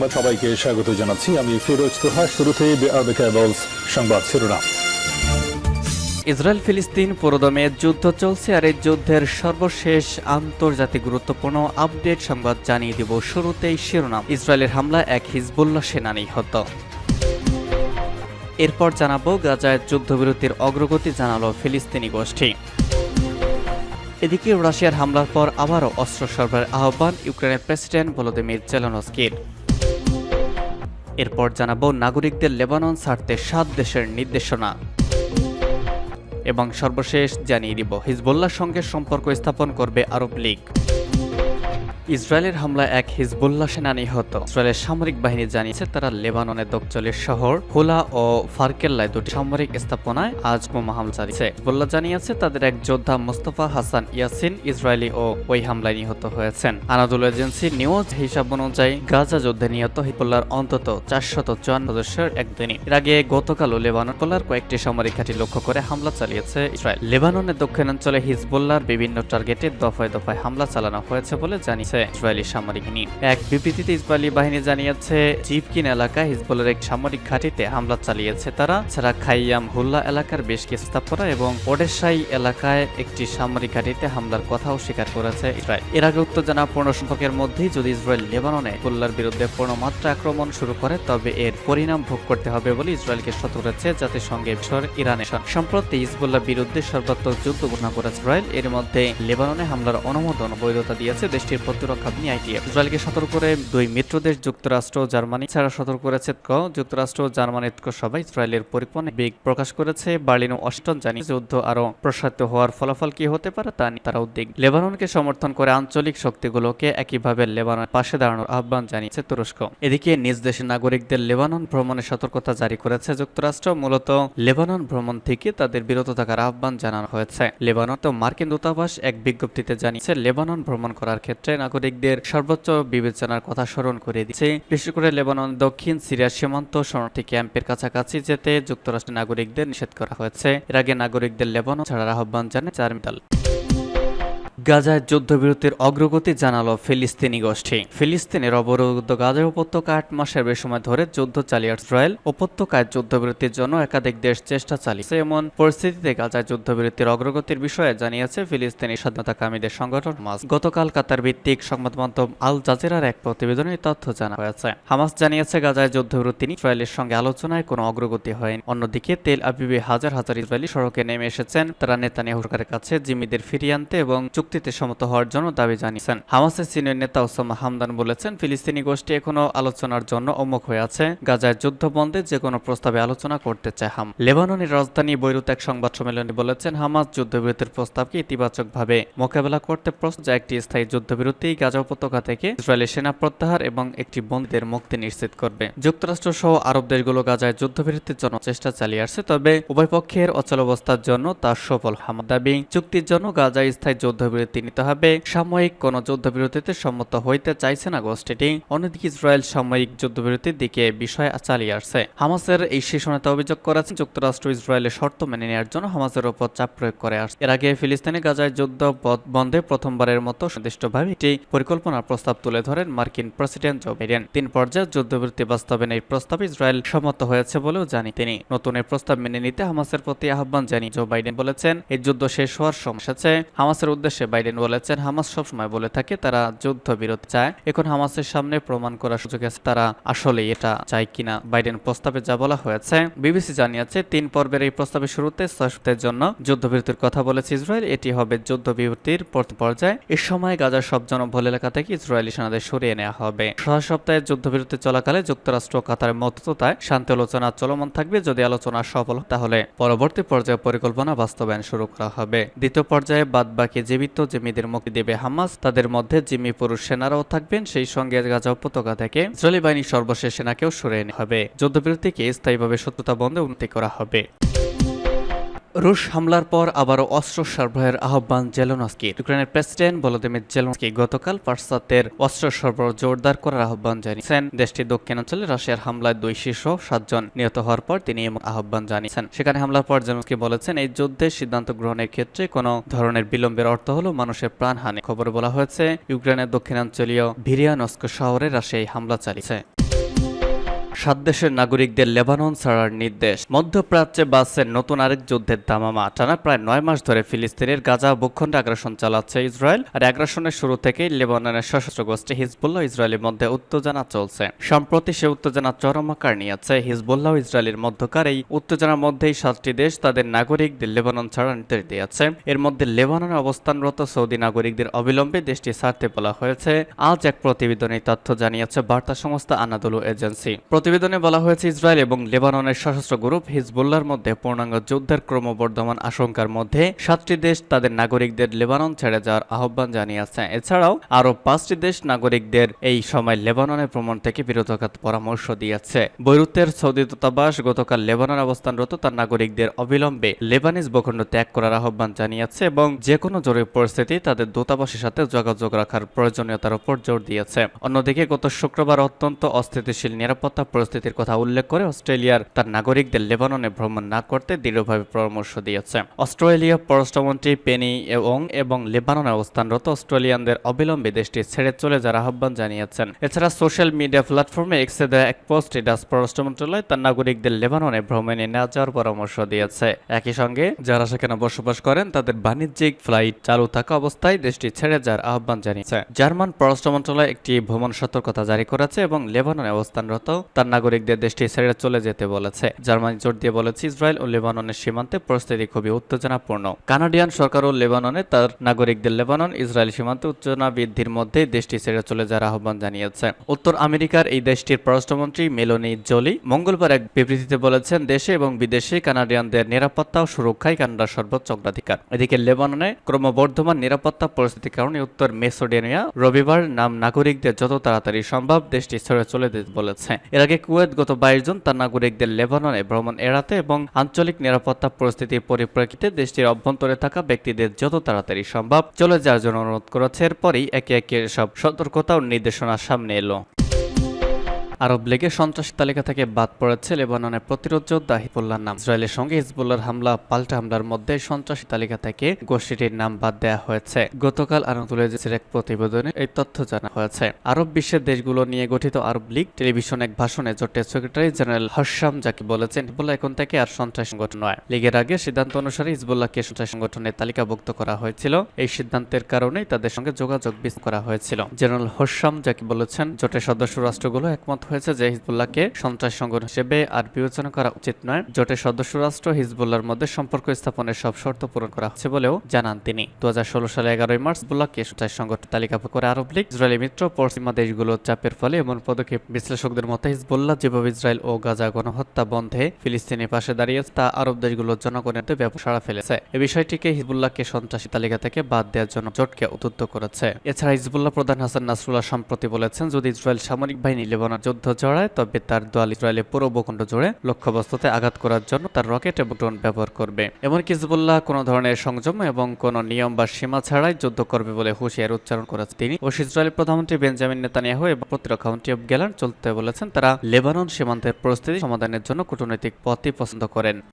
সংবাদ সবাইকে স্বাগত জানাচ্ছি। আমি ফিরোজ তোহা কেবলস সংবাদ শিরোনাম। ইসরায়েল ফিলিস্তিন পুরোদমে যুদ্ধ চলছে আর এই যুদ্ধের সর্বশেষ আন্তর্জাতিক গুরুত্বপূর্ণ আপডেট সংবাদ জানিয়ে দিব শুরুতেই শিরোনাম। ইসরায়েলের হামলা এক হিজবুল্লাহ সেনা নিহত এরপর জানাব গাজায় যুদ্ধবিরতির অগ্রগতি জানালো ফিলিস্তিনি গোষ্ঠী। এদিকে রাশিয়ার হামলার পর আবারও অস্ত্র সরবরাহের আহ্বান ইউক্রেনের প্রেসিডেন্ট ভলোদিমির জেলনস্কির। এরপর জানাব নাগরিকদের লেবানন ছাড়তে সাত দেশের নির্দেশনা। এবং সর্বশেষ জানিয়ে দিব হিজবুল্লার সঙ্গে সম্পর্ক স্থাপন করবে আরব লীগ। ইসরায়েলের হামলায় এক হিজবুল্লাহ সেনা নিহত। ইসরায়েলের সামরিক বাহিনী জানিয়েছে, তারা লেবাননের দক্ষিণের শহর হোলা ও ফারকেল্লায় দুটি সামরিক স্থাপনায় আজ বোমা হামলা চালিয়েছে। হিজবুল্লাহ জানিয়েছে, তাদের এক যোদ্ধা মোস্তফা হাসান ইয়াসিন ইসরায়েলি ও ওই হামলায় নিহত হয়েছেন। আনাদুল এজেন্সি নিউজ হিসাব অনুযায়ী, গাজা যুদ্ধে নিহত হিজবুল্লাহর অন্তত চারশত চুয়ান্ন সদস্যের একদিনই। এর আগে গতকালও লেবানন পোলার কয়েকটি সামরিক ঘাঁটি লক্ষ্য করে হামলা চালিয়েছে ইসরায়েল। লেবাননের দক্ষিণাঞ্চলে হিজবুল্লাহর বিভিন্ন টার্গেটে দফায় দফায় হামলা চালানো হয়েছে বলে জানিয়েছে ইসরায়েলি সামরিক বাহিনী। এক বিবৃতিতে ইসরায়েলি বাহিনী জানিয়েছে জিপকিন এলাকায় হিজবুলের এক সামরিক ঘাঁটিতে হামলা চালিয়েছে তারা। ছাড়া খাইয়াম হুল্লা এলাকার বেশ কিছু স্থাপনা এবং ওডেসাই এলাকায় একটি সামরিক ঘাঁটিতে হামলার কথাও স্বীকার করেছে ইসরায়েল। এর আগে উত্তেজনা পূর্ণ সম্পর্কের মধ্যেই যদি ইসরায়েল লেবাননে হুল্লার বিরুদ্ধে পূর্ণমাত্রা আক্রমণ শুরু করে, তবে এর পরিণাম ভোগ করতে হবে বলে ইসরায়েলকে সতর্ক করেছে জাতিসংঘের বিষয় ইরানের সম্প্রতি হিজবুল্লাহ বিরুদ্ধে সর্বাত্মক যুদ্ধ ঘোষণা করেছে ইসরায়েল। এর মধ্যে লেবাননে হামলার অনুমোদন বৈধতা দিয়েছে দেশটির প্রতিরক্ষা বাহিনী আইটিএফ। ইসরায়েলকে সতর্ক করে দুই মিত্র দেশ যুক্তরাষ্ট্র ও জার্মানি। ছাড়া সতর্ক করেছে যুক্তরাষ্ট্র ও জার্মানির সবাই ইসরায়েলের পরিকল্পনা বেগ প্রকাশ করেছে বার্লিন অস্টন জানিয়ে যুদ্ধ আরও প্রসারিত হওয়ার ফলাফল কি হতে পারে তা নিয়ে তারা উদ্বেগ। লেবাননকে সমর্থন করে আঞ্চলিক শক্তিগুলোকে একইভাবে লেবাননের পাশে দাঁড়ানোর আহ্বান জানিয়েছে তুরস্ক। এদিকে নিজ দেশের নাগরিকদের লেবানন ভ্রমণের সতর্কতা জারি করেছে যুক্তরাষ্ট্র। মূলত লেবানন ভ্রমণ থেকে তাদের বিরত থাকার আহ্বান জানানো হয়েছে। লেবানন তো মার্কিন দূতাবাস এক বিজ্ঞপ্তিতে জানিয়েছে, লেবানন ভ্রমণ করার ক্ষেত্রে নাগরিকদের সর্বোচ্চ বিবেচনার কথা স্মরণ করে দিচ্ছে। বিশেষ করে লেবানন, দক্ষিণ সিরিয়ার সীমান্ত শরণার্থী ক্যাম্পের কাছাকাছি যেতে যুক্তরাষ্ট্রের নাগরিকদের নিষেধ করা হয়েছে। এর আগে নাগরিকদের লেবানন ছাড়ার আহ্বান জানায় চারমিতাল গাজায় যুদ্ধবিরতির অগ্রগতি জানালো ফিলিস্তিনি গোষ্ঠী। ফিলিস্তিনের অবরুদ্ধ গাজা উপত্যকা আট মাসের বেশি সময় ধরে যুদ্ধ চালিয়ে ইসরায়েল উপত্যকায় যুদ্ধবিরতির জন্য একাধিক দেশ চেষ্টা চালিয়েছে। এমন পরিস্থিতিতে গাজায় যুদ্ধবিরতির অগ্রগতির বিষয়ে জানিয়েছে ফিলিস্তিনি স্বাধীনতাকামীদের সংগঠন হামাস গতকাল কাতার ভিত্তিক সংবাদ মাধ্যম আল জাজিরার এক প্রতিবেদনে তথ্য জানা হয়েছে। হামাস জানিয়েছে, গাজায় যুদ্ধবিরতি নিয়ে ইসরায়েলের সঙ্গে আলোচনায় কোনো অগ্রগতি হয়নি। অন্যদিকে তেল আবিবে হাজার হাজার ইসরায়েলি সড়কে নেমে এসেছেন। তারা নেতানিয়াহু সরকারের কাছে জিম্মিদের ফিরিয়ে আনতে এবং চুক্তিতে সম্মত হওয়ার জন্য দাবি জানিয়েছেন। হামাসের সিনিয়র নেতা ওসামা হামদান বলেছেন, ফিলিস্তিনি গোষ্ঠী এখনও আলোচনার জন্য অমুখ হয়ে আছে। গাজায় যুদ্ধ বন্ধে যে কোনো প্রস্তাবে আলোচনা করতে চায় হাম। লেবাননের রাজধানী বৈরুত এক সংবাদ সম্মেলনে বলেছেন, হামাস যুদ্ধবিরতির প্রস্তাবকে ইতিবাচকভাবে মোকাবেলা করতে প্রস্তুত। যা একটি স্থায়ী যুদ্ধবিরতি গাজা উপত্যকা থেকে ইসরায়েলের সেনা প্রত্যাহার এবং একটি বন্দীদের মুক্তি নিশ্চিত করবে। যুক্তরাষ্ট্র সহ আরব দেশগুলো গাজায় যুদ্ধবিরতির জন্য চেষ্টা চালিয়ে আসছে, তবে উভয় পক্ষের অচলাবস্থার জন্য তার সফল। হামাদ দাবি, চুক্তির জন্য গাজায় স্থায়ী যুদ্ধবিরতি নিতে হবে। সাময়িক কোন যুদ্ধবিরতিতে সম্মত হইতে চাইছে না গোষ্ঠীটি। অন্যদিকে ইসরায়েল সাময়িক যুদ্ধবিরতির দিকে বিষয় চালিয়ে আসছে। হামাসের এই শীর্ষ নেতা অভিযোগ করেছেন, যুক্তরাষ্ট্র ইসরায়েলের শর্ত মেনে নেওয়ার জন্য হামাসের চাপ প্রয়োগ করে আসছে। এর আগে ফিলিস্তিনে গাজায় যুদ্ধ বন্ধে প্রথমবারের মতো সুনির্দিষ্টভাবে একটি পরিকল্পনার প্রস্তাব তুলে ধরেন মার্কিন প্রেসিডেন্ট জো বাইডেন। তিন পর্যায়ে যুদ্ধবিরতি বাস্তবায়নের এই প্রস্তাব ইসরায়েল সম্মত হয়েছে বলেও জানি তিনি নতুন এই প্রস্তাব মেনে নিতে হামাসের প্রতি আহ্বান জানিয়ে জো বাইডেন বলেছেন, এই যুদ্ধ শেষ হওয়ার সময় এসেছে। হামাসের উদ্দেশ্যে বাইডেন বলেছেন, হামাস সবসময় বলে থাকে, তারা যুদ্ধ বিরতি চায়। এখন হামাসের সামনে প্রমাণ করার সুযোগ আছে, তারা আসলে এটা চায় কিনা। বাইডেন প্রস্তাবে যা বলা হয়েছে, বিবিসি জানিয়েছে, তিন পর্বের এই প্রস্তাবের শুরুতে সপ্তাহের জন্য যুদ্ধবিরতির কথা বলেছে ইসরায়েল, এটি হবে যুদ্ধবিরতির পর্যায়ে। এ সময় গাজার সব জনবহুল এলাকা থেকে ইসরায়েলি সেনাদের সরিয়ে নেওয়া হবে। ছয় সপ্তাহের যুদ্ধবিরতি চলাকালে যুক্তরাষ্ট্র কাতারের মধ্যতায় শান্তি আলোচনা চলমান থাকবে। যদি আলোচনা সফল তাহলে পরবর্তী পর্যায়ে পরিকল্পনা বাস্তবায়ন শুরু করা হবে। দ্বিতীয় পর্যায়ে বাদ বাকি জীবিত জমিদের মুক্তি দেবে হামাস, তাদের মধ্যে জিম্মি পুরুষ সেনারাও থাকবেন, সেই সঙ্গে গাজা উপত্যকা থেকে ইসরায়েলি বাহিনী সর্বশেষ সেনাকেও সরিয়ে নেওয়া হবে। যুদ্ধবিরতিকে স্থায়ীভাবে শত্রুতা বন্ধে উন্নতি করা হবে। রুশ হামলার পর আবারও অস্ত্র সরবরাহের আহ্বান জেলনস্কির ইউক্রেনের প্রেসিডেন্ট ভলোদিমির জেলনস্কি গতকাল পাশ্চাত্যের অস্ত্র সরবরাহ জোরদার করার আহ্বান জানিয়েছেন। দেশটির দক্ষিণাঞ্চলে রাশিয়ার হামলায় দুই শীর্ষ সাতজন নিহত হওয়ার পর তিনি এমন আহ্বান জানিয়েছেন। সেখানে হামলার পর জেলনস্কি বলেছেন, এই যুদ্ধের সিদ্ধান্ত গ্রহণের ক্ষেত্রে কোনো ধরনের বিলম্বের অর্থ হল মানুষের প্রাণহানি। খবরে বলা হয়েছে, ইউক্রেনের দক্ষিণাঞ্চলীয় ভিরিয়ানস্ক শহরে রাশিয়ায় হামলা চালিয়েছে। সাত দেশের নাগরিকদের লেবানন ছাড়ার নির্দেশ। মধ্যপ্রাচ্যে বাসের নতুন আরেক যুদ্ধের দামামা, টানা প্রায় নয় মাস ধরে ফিলিস্তিনের গাজা ভূখণ্ডে আগ্রাসন চালাচ্ছে ইসরায়েল, আর আগ্রাসনের শুরু থেকেই লেবাননের সশস্ত্র গোষ্ঠী হিজবুল্লাহ ইসরায়েলের মধ্যে উত্তেজনা চলছে। সম্প্রতি সে উত্তেজনা চরম আকার নিয়েছে। হিজবুল্লাহ ইসরায়েলের মধ্যকার এই উত্তেজনার মধ্যেই সাতটি দেশ তাদের নাগরিকদের লেবানন ছাড়ার নির্দেশ দিয়েছে। এর মধ্যে লেবাননে অবস্থানরত সৌদি নাগরিকদের অবিলম্বে দেশটি ছাড়তে বলা হয়েছে। আজ এক প্রতিবেদনে তথ্য জানিয়েছে বার্তা সংস্থা আনাদুলু এজেন্সি। প্রতিবেদনে বলা হয়েছে, ইসরায়েল এবং লেবাননের সশস্ত্র গ্রুপ হিজবুল্লাহর মধ্যে পূর্ণাঙ্গ যুদ্ধের ক্রমবর্ধমান আশঙ্কার মধ্যে সাতটি দেশ তাদের নাগরিকদের লেবানন ছেড়ে যাওয়ার আহ্বান জানিয়েছে। এছাড়াও আরও পাঁচটি দেশ নাগরিকদের এই সময় লেবাননে ভ্রমণ থেকে বিরত থাকার পরামর্শ দিয়েছে। বৈরুতের সৌদি দূতাবাস গতকাল লেবাননে অবস্থানরত তার নাগরিকদের অবিলম্বে লেবানিজ ভূখণ্ড ত্যাগ করার আহ্বান জানিয়েছে এবং যে কোনো জরুরি পরিস্থিতি তাদের দূতাবাসের সাথে যোগাযোগ রাখার প্রয়োজনীয়তার উপর জোর দিয়েছে। অন্যদিকে গত শুক্রবার অত্যন্ত অস্থিতিশীল নিরাপত্তা পরিস্থিতির কথা উল্লেখ করে অস্ট্রেলিয়ার তার নাগরিকদের লেবাননে ভ্রমণ না করতে দৃঢ়ভাবে পরামর্শ দিয়েছে। অস্ট্রেলিয়া পররাষ্ট্রমন্ত্রী পেনি এবং এবং লেবাননে অবস্থানরত অস্ট্রেলিয়ানদের অবিলম্বে দেশটি ছেড়ে চলে যাওয়ার আহ্বান জানিয়েছেন। এছাড়া সোশ্যাল মিডিয়া প্ল্যাটফর্মে এক্সে দেওয়া এক পোস্টে ডাচ পররাষ্ট্র মন্ত্রণালয় তার নাগরিকদের লেবাননে ভ্রমণে না যাওয়ার পরামর্শ দিয়েছে। একই সঙ্গে যারা সেখানে বসবাস করেন, তাদের বাণিজ্যিক ফ্লাইট চালু থাকা অবস্থায় দেশটি ছেড়ে যাওয়ার আহ্বান জানিয়েছে। জার্মান পররাষ্ট্র মন্ত্রণালয় একটি ভ্রমণ সতর্কতা জারি করেছে এবং লেবাননে অবস্থানরত তার নাগরিকদের দেশটি ছেড়ে চলে যেতে বলেছে। জার্মানি জোর দিয়ে বলেছে, ইসরায়েল ও লেবাননের সীমান্তে পরিস্থিতি খুবই উত্তেজনাপূর্ণ। কানাডিয়ান সরকার ও লেবাননে তার নাগরিকদের লেবানন, ইসরায়েল সীমান্তে উত্তেজনা বৃদ্ধির মধ্যে দেশটি ছেড়ে চলে যাওয়ার আহ্বান জানিয়েছে। উত্তর আমেরিকার এই দেশটির পররাষ্ট্রমন্ত্রী মেলোনি জোলি মঙ্গলবার এক বিবৃতিতে বলেছেন, দেশে এবং বিদেশে কানাডিয়ানদের নিরাপত্তা ও সুরক্ষায় কানাডার সর্বোচ্চ অগ্রাধিকার। এদিকে লেবাননে ক্রমবর্ধমান নিরাপত্তা পরিস্থিতির কারণে উত্তর মেসোডেনিয়া রবিবার নাম নাগরিকদের যত তাড়াতাড়ি সম্ভব দেশটি ছেড়ে চলে বলেছে। এর আগে কুয়েত গত বাইশ জন তার নাগরিকদের লেবাননে ভ্রমণ এড়াতে এবং আঞ্চলিক নিরাপত্তা পরিস্থিতির পরিপ্রেক্ষিতে দেশটির অভ্যন্তরে থাকা ব্যক্তিদের যত তাড়াতাড়ি সম্ভব চলে যাওয়ার জন্য অনুরোধ করেছে। এরপরই একে একে সব সতর্কতা ও নির্দেশনা সামনে এলো। আরব লীগের সন্ত্রাসী তালিকা থেকে বাদ পড়েছে লেবাননের প্রতিরোধ যোদ্ধা হিজবুল্লাহর নাম। ইসরায়েলের সঙ্গে হিজবুল্লাহর হামলা, পাল্টা হামলার মধ্যে সন্ত্রাসী তালিকা থেকে গোষ্ঠীটির নাম বাদ দেওয়া হয়েছে। গতকাল আনন্দুল এজেন্সির এক প্রতিবেদনে এই তথ্য জানা হয়েছে। আরব বিশ্বের দেশগুলো নিয়ে গঠিত আরব লীগ টেলিভিশন এক ভাষণে জোটের সেক্রেটারি জেনারেল হর্ষাম জাকি বলেছেন, হিজবুল্লাহ এখন থেকে আর সন্ত্রাস সংগঠন নয়। লীগের আগে সিদ্ধান্ত অনুসারে হিজবুল্লাহকে সন্ত্রাস সংগঠনের তালিকাভুক্ত করা হয়েছিল। এই সিদ্ধান্তের কারণেই তাদের সঙ্গে যোগাযোগ বিচ্ছিন্ন করা হয়েছিল। জেনারেল হর্ষাম জাকি বলেছেন, জোটের সদস্য রাষ্ট্রগুলো একমত হয়েছে যে হিজবুল্লাহকে সন্ত্রাস সংগঠন হিসেবে আর বিবেচনা করা উচিত নয়। জোটের সদস্য রাষ্ট্র হিজবুল্লাহর মধ্যে সম্পর্ক স্থাপনের সব শর্ত পূরণ করা হচ্ছে বলেও জানান তিনি। দু হাজার ষোলো সালে এগারোই মার্চ হিজবুল্লাহকে সন্ত্রাস সংগঠন তালিকাভুক্ত করে আরব লীগ, ইসরায়েলি মিত্র, পশ্চিমা দেশগুলোর চাপের ফলে এমন পদক্ষেপ বিশ্লেষকদের মতে হিজবুল্লাহ যেভাবে ইসরায়েল ও গাজা গণহত্যা বন্ধে ফিলিস্তিনের পাশে দাঁড়িয়েছে তা আরব দেশগুলোর জনগণের ব্যাপক সাড়া ফেলেছে। এ বিষয়টিকে হিজবুল্লাহকে সন্ত্রাসী তালিকা থেকে বাদ দেওয়ার জন্য জোটকে উদ্বুদ্ধ করেছে। এছাড়া হিজবুল্লাহ প্রধান হাসান নাসরুল্লাহ সম্প্রতি বলেছেন, যদি ইসরায়েল সামরিক বাহিনী লেবানন যুদ্ধ জড়ায়, তবে তার দল ইসরায়েলের পুরো ভূখণ্ড জুড়ে লক্ষ্যবস্তুতে আঘাত করার জন্য তার রকেট এবং ড্রোন ব্যবহার করবে। এমনকি হিজবুল্লাহ কোনো ধরনের সংযম এবং কোনো নিয়ম বা সীমা ছাড়াই যুদ্ধ করবে বলে হুঁশিয়ার উচ্চারণ করেছে তিনি। ও ইসরায়েলের প্রধানমন্ত্রী বেঞ্জামিন নেতানিয়াহু এবং প্রতিরক্ষা মন্ত্রী গেলান চলতে বলেছেন, তারা লেবানন সীমান্তের পরিস্থিতি সমাধানের জন্য কূটনৈতিক পথই পছন্দ করেন।